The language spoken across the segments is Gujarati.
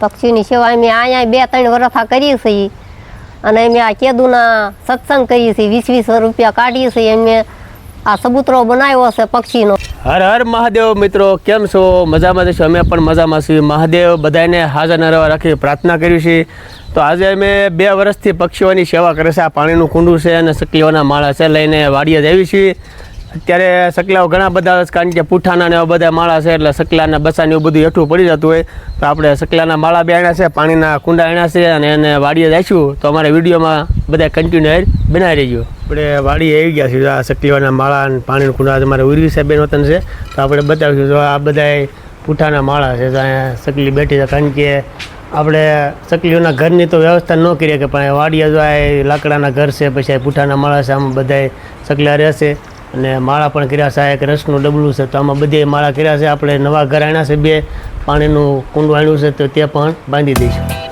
પક્ષીની સેવા અમે અહીંયા બે ત્રણ વર્ષા કરીએ છીએ. અને અમે આ કેદુના સત્સંગ કરીએ છીએ. વીસ વીસ રૂપિયા કાઢીએ છીએ. અમે આ સબૂતરો બનાવ્યો છે પક્ષીનો. હર હર મહાદેવ મિત્રો, કેમ છો? મજામાં છો અમે પણ મજામાં છીએ. મહાદેવ બધાને હાજર નરવા રાખી પ્રાર્થના કરી છે તો આજે અમે બે વર્ષથી પક્ષીઓની સેવા કરે છે. આ પાણીનું કુંડું છે અને સકલીઓના માળા છે. લઈને વાડીએ જ આવી છીએ. અત્યારે સકલાઓ ઘણા બધા કારણ કે પૂઠાના ને એવા બધા માળા છે, એટલે સકલાના બસાને એવું બધું હેઠું પડી જતું હોય. તો આપણે સકલાના માળા બે આણ્યા છે, પાણીના કુંડા આણ્યા છે, અને એને વાડીએ જઈશું. તો અમારે વિડીયોમાં બધા કન્ટિન્યુ બનાવી રહીજો. આપણે વાડીએ આવી ગયા છીએ આ સકલીઓના માળા અને પાણીના કુંડા તમારે ઉર્વી છે બેન વતન છે. તો આપણે બતાવીશું તો આ બધા પૂઠાના માળા છે, તો સકલી બેઠી છે, કારણ કે આપણે સકલીઓના ઘરની તો વ્યવસ્થા ન કરીએ કે પણ વાડીએ જો આ લાકડાના ઘર છે, પછી પૂઠાના માળા છે, આમ બધાય સકલા રહેશે. અને માળા પણ કર્યા છે, આ એક રસનું ડબલું છે. તો આમાં બધે માળા કર્યા છે. આપણે નવા ઘર આણ્યા છે બે, પાણીનું કુંડ આણ્યું છે, તો તે પણ બાંધી દઈશું.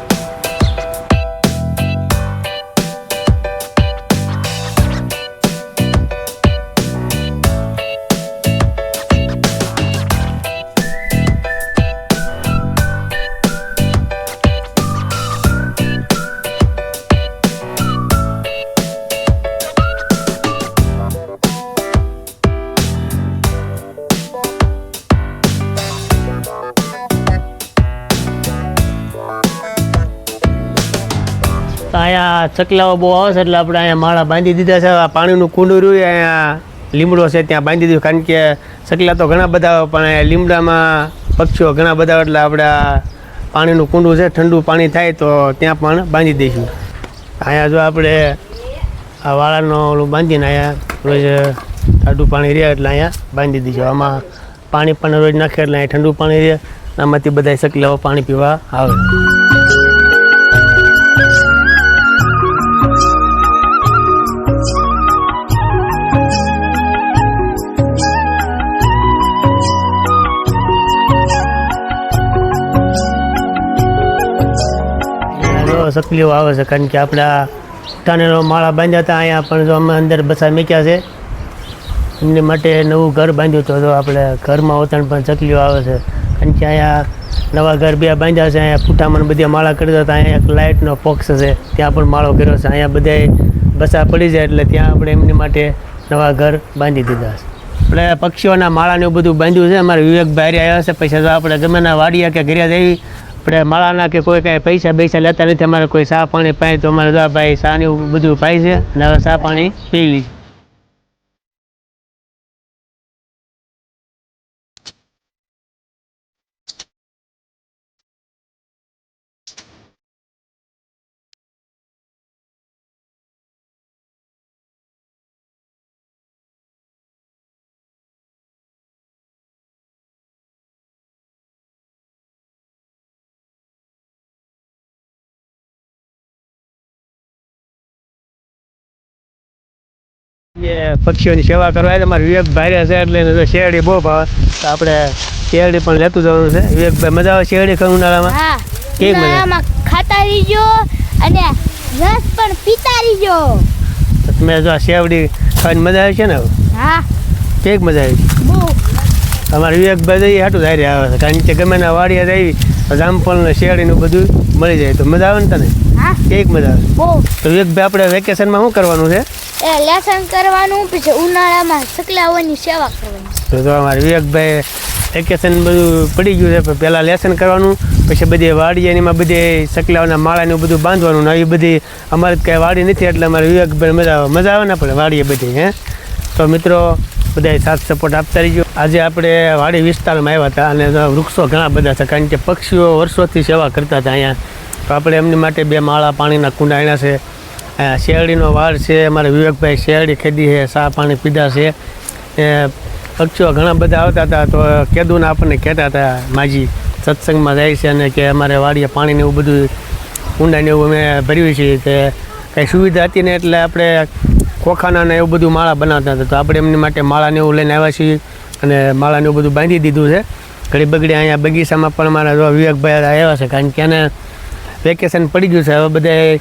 અહીંયા ચકલાઓ બહુ આવે છે એટલે આપણે અહીંયા માળા બાંધી દીધા છે. પાણીનું કુંડું રહ્યું અહીંયા લીમડો છે ત્યાં બાંધી દીધું કારણ કે ચકલા તો ઘણા બધા પણ લીમડામાં પક્ષીઓ ઘણા બધા એટલે આપણે પાણીનું કુંડું છે, ઠંડુ પાણી થાય તો ત્યાં પણ બાંધી દઈશું. અહીંયા જો આપણે આ વાળાનો ઓલું બાંધીને અહીંયા રોજ ઠંડુ પાણી રહે એટલે અહીંયા બાંધી દઈશું. આમાં પાણી પણ રોજ નાખે એટલે અહીંયા ઠંડુ પાણી રહે, આમાંથી બધા ચકલાઓ પાણી પીવા આવે. સકલીઓ આવે છે, કારણ કે આપણા ટાનેરો માળા બાંધ્યા હતા અહીંયા, પણ જો અમે અંદર બસા મૂક્યા છે, એમની માટે નવું ઘર બાંધ્યું તો જો આપણે ઘરમાં ઓતણ પણ ચકલીઓ આવે છે. કારણ કે અહીંયા નવા ઘર બે બાંધ્યા છે, અહીંયા ફૂટામાં બધી માળા કરતા હતા, અહીંયા એક લાઇટનો પોક્સ છે, ત્યાં પણ માળો કર્યો છે, અહીંયા બધાય બસા પડી જાય એટલે ત્યાં આપણે એમની માટે નવા ઘર બાંધી દીધા છે. આપણે પક્ષીઓના માળાને બધું બાંધ્યું છે, અમારે વિવેકભાઈ આવ્યા છે પૈસા તો આપણે ગમે ના વાડીએ કે ઘરે જઈ આપણે માળાના કે કોઈ કાંઈ પૈસા પૈસા લેતા નથી, અમારે કોઈ ચા પાણી પાય તો અમારે દવા ભાઈ ચા બધું પાય છે અને હવે ચા પાણી પી લી પક્ષીઓની સેવા કરવા આવે અમારે વિવેકભાઈ છે એટલે શેરડી બહુ ભાવે. તો આપણે શેરડી પણ લેતું જવાનું છે. વિવેકભાઈ મજા આવે શેરડી ખાવા ઉનાળામાં? કેવી મજા? ખાતા રહીજો અને રસ પણ પીતા રહીજો. તમે જો શેરડી ખાવાની મજા આવે છે ને? હા. કેવી મજા આવી અમારે વિવેકભાઈ જઈએ હાટું ધારી આવે છે. કારણ કે ગમે ના વાડીએ આવી જામફળ ને શેરડીનું બધું મળી જાય. તો મજા આવે ને તને? કેવી મજા આવે. તો વિવેકભાઈ આપણે વેકેશનમાં શું કરવાનું છે? લેસન કરવાનું, પછી ઉનાળામાં સકલાઓની સેવા કરવાની. તો અમારે વિવેકભાઈ વેકેશન બધું પડી ગયું છે પહેલાં લેસન કરવાનું, પછી બધી વાડી એમાં બધી સકલાઓના માળાને બધું બાંધવાનું ને એ બધી અમારે કાંઈ વાડી નથી, એટલે અમારે વિવેકભાઈ મજા આવે મજા આવે ને આપણે વાડીએ બધી, હે? તો મિત્રો, બધાય સાથ સપોર્ટ આપતા રહીજો. આજે આપણે વાડી વિસ્તારમાં આવ્યા હતા અને વૃક્ષો ઘણા બધા છે, કારણ કે પક્ષીઓ વર્ષોથી સેવા કરતા હતા અહીંયા. તો આપણે એમની માટે બે માળા પાણીના કુંડા છે. શેરડીનો વાડ છે, અમારે વિવેકભાઈ શેરડી ખેદી છે ચા પાણી પીધા છે. એ પક્ષીઓ ઘણા બધા આવતા હતા તો કેદુને આપણને કહેતા હતા, માજી, સત્સંગમાં જાય છે અને કે અમારે વાડીએ પાણીને એવું બધું ઊંડાને એવું અમે ભર્યું છે કે કાંઈ સુવિધા હતી ને એટલે આપણે ખોખાના ને એવું બધું માળા બનાવતા હતા. તો આપણે એમની માટે માળાને એવું લઈને આવ્યા છીએ અને માળાને એવું બધું બાંધી દીધું છે. ઘડી બગડી અહીંયા બગીચામાં પણ અમારા વિવેકભાઈ આવ્યા છે, કારણ કે એને વેકેશન પડી ગયું છે. હવે બધા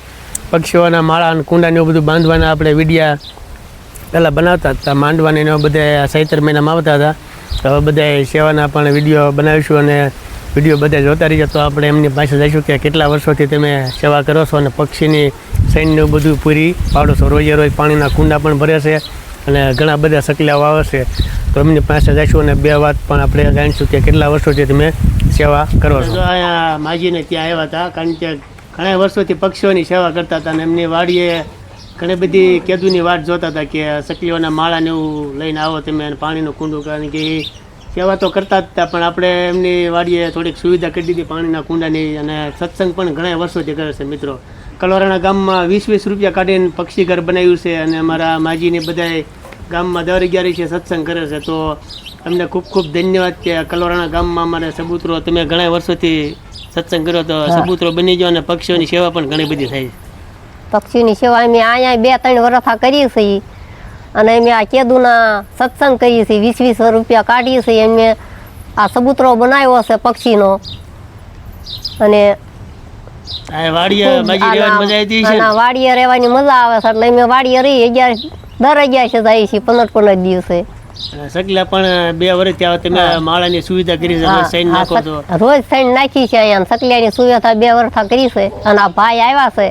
પક્ષીઓના માળા અને કુંડાને એવું બધું બાંધવાના આપણે વિડીયા પહેલાં બનાવતા હતા, માંડવાને એના બધા સૈતર મહિનામાં આવતા હતા. તો હવે બધા સેવાના પણ વીડિયો બનાવીશું અને વીડિયો બધા જોતા રહીએ. તો આપણે એમની પાસે જઈશું કે કેટલા વર્ષોથી તમે સેવા કરો છો અને પક્ષીની સૈન્યનું બધું પૂરી પાડો છો. રોજે રોજ પાણીના કુંડા પણ ભરે છે અને ઘણા બધા સકલાઓ વાવે છે. તો એમની પાસે જઈશું અને બે વાત પણ આપણે જાણીશું કે કેટલા વર્ષોથી તમે સેવા કરો છો. અહીંયા માજીને ત્યાં આવ્યા હતા. કારણ કે ઘણા વર્ષોથી પક્ષીઓની સેવા કરતા હતા અને એમની વાડીએ ઘણી બધી કેદુની વાટ જોતા હતા કે સકલીઓના માળાને એવું લઈને આવો તમે પાણીનું કુંડું કારણ કે એ સેવા તો કરતા જ હતા, પણ આપણે એમની વાડીએ થોડીક સુવિધા કરી દીધી પાણીના કુંડાની અને સત્સંગ પણ ઘણા વર્ષોથી કરે છે મિત્રો. કલોરાણા ગામમાં વીસ વીસ રૂપિયા કાઢીને પક્ષી ઘર બનાવ્યું છે અને અમારા માજીને બધાય ગામમાં દર અગિયાર સત્સંગ કરે છે. તો અમને ખૂબ ખૂબ ધન્યવાદ કે કલોરાણા ગામમાં અમારે સબૂતરો તમે ઘણા વર્ષોથી સત્સંગ કર્યો તો સબૂતરો બની ગયો અને પક્ષીઓની સેવા પણ ઘણી બધી થઈ પક્ષીઓની સેવા અમે અહીંયા બે ત્રણ વર્ષા કરીએ છીએ. અને અમે આ કેદુના સત્સંગ કરીએ છીએ. વીસ વીસ રૂપિયા કાઢીએ છીએ. અમે આ સબૂતરો બનાવ્યો છે પક્ષીનો. અને વાડીએ રહેવાની મજા આવી છે. આના વાડીએ રહેવાની મજા આવે છે. એટલે અમે વાડીએ રહી અગિયાર દર અગિયાર છે જાય છીએ. પંદર પંદર દિવસે. સકલા પણ બે વર્ષ ત્યાં તમે માળાની સુવિધા કરી છે સૈન નાખો તો રોજ સૈન નાખી છે અહીંયા અને સુવિધા બે વર્ષ કરી છે. અને આ ભાઈ આવ્યા છે.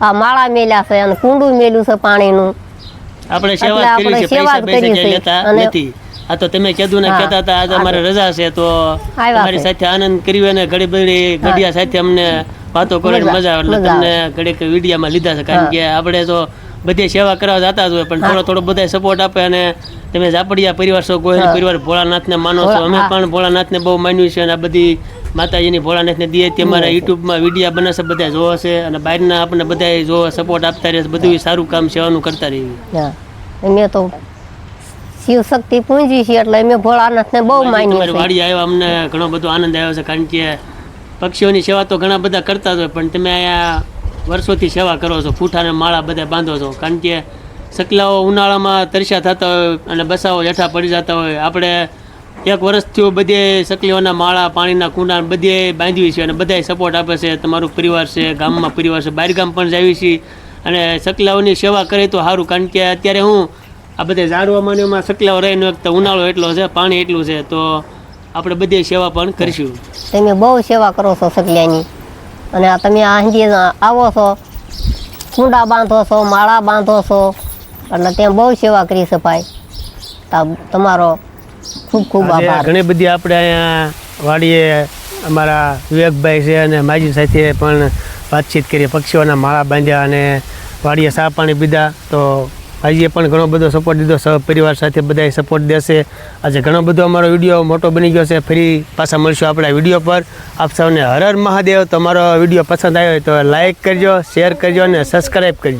આ માળા મેલ્યા છે અને કુંડું મેલ્યું છે પાણીનું. આપણે સેવા કરી છે પૈસા પૈસા છે. લેતા નથી. આ તો તમે કીધું ને કહેતા હતા આજે અમારે રજા છે તો અમારી સાથે આનંદ કર્યો અને ઘડી બધી ઘડિયા સાથે અમને વાતો કરીને મજા- એટલે તમને ઘડીક વિડીયામાં લીધા છે. કારણ કે આપણે તો બધી સેવા કરવા જતા જ હોય પણ થોડો થોડો બધા સપોર્ટ આપે અને તમે ઝાપડિયા પરિવાર છો ગોહિલ પરિવાર ભોળાનાથને માનો છો. અમે પણ ભોળાનાથને બહુ માન્યું છે અને આ બધી માતાજીની ભોળાનાથને દે તે અમારા યુટ્યુબમાં વિડીયા બનાવશે બધા જોવે છે અને બહારના આપણને બધા જોવે સપોર્ટ આપતા રહે છે બધું સારું કામ સેવાનું કરતા રહીએ. અમે તો શિવ શક્તિ પૂંજી છે એટલે અમે ભોળાનાથને બહુ માન્યું છે વાડી આવ્યા અમને ઘણો બધો આનંદ આવ્યો છે કારણ કે પક્ષીઓની સેવા તો ઘણા બધા કરતા જ હોય પણ તમે અહીંયા વર્ષોથી સેવા કરો છો ફૂટાને માળા બધા બાંધો છો. કારણ કે સકલાઓ ઉનાળામાં તરસ્યા થતા હોય અને બસાઓ હેઠા પડી જતા હોય. આપણે એક વર્ષથી બધે સકલીઓના માળા, પાણીના કુંડા બધે બાંધવી છે અને બધાય સપોર્ટ આપે છે. તમારું પરિવાર છે, ગામમાં પરિવાર છે, બહાર ગામ પણ જાવી છીએ. અને સકલાઓની સેવા કરે તો સારું. કારણ કે અત્યારે હું, આ બધે ઝાડવામાં એમાં સકલાઓ રહીને એક તો ઉનાળો એટલો છે, પાણી એટલું છે. તો આપણે બધી સેવા પણ કરીશું. તમે બહુ સેવા કરો છો સકલિયાની અને આ તમે આંજી આવો છો કુંડા બાંધો છો માળા બાંધો છો એટલે ત્યાં બહુ સેવા કરી છે ભાઈ તા- તમારો ખૂબ ખૂબ આભાર. ઘણી બધી આપણે અહીંયા વાડીએ અમારા વિવેકભાઈ છે અને માજી સાથે પણ વાતચીત કરી પક્ષીઓના માળા બાંધ્યા અને વાડીએ સા પાણી પીધા. તો માજીએ પણ ઘણો બધો સપોર્ટ દીધો સહપરિવાર સાથે બધાએ સપોર્ટ દેશે. આજે ઘણો બધો અમારો વીડિયો મોટો બની ગયો છે. ફરી પાછા મળશું આપણા વીડિયો પર. આપ સૌને હર હર મહાદેવ. તમારો વીડિયો પસંદ આવ્યો હોય તો લાઈક કરજો શેર કરજો અને સબસ્ક્રાઈબ કરજો.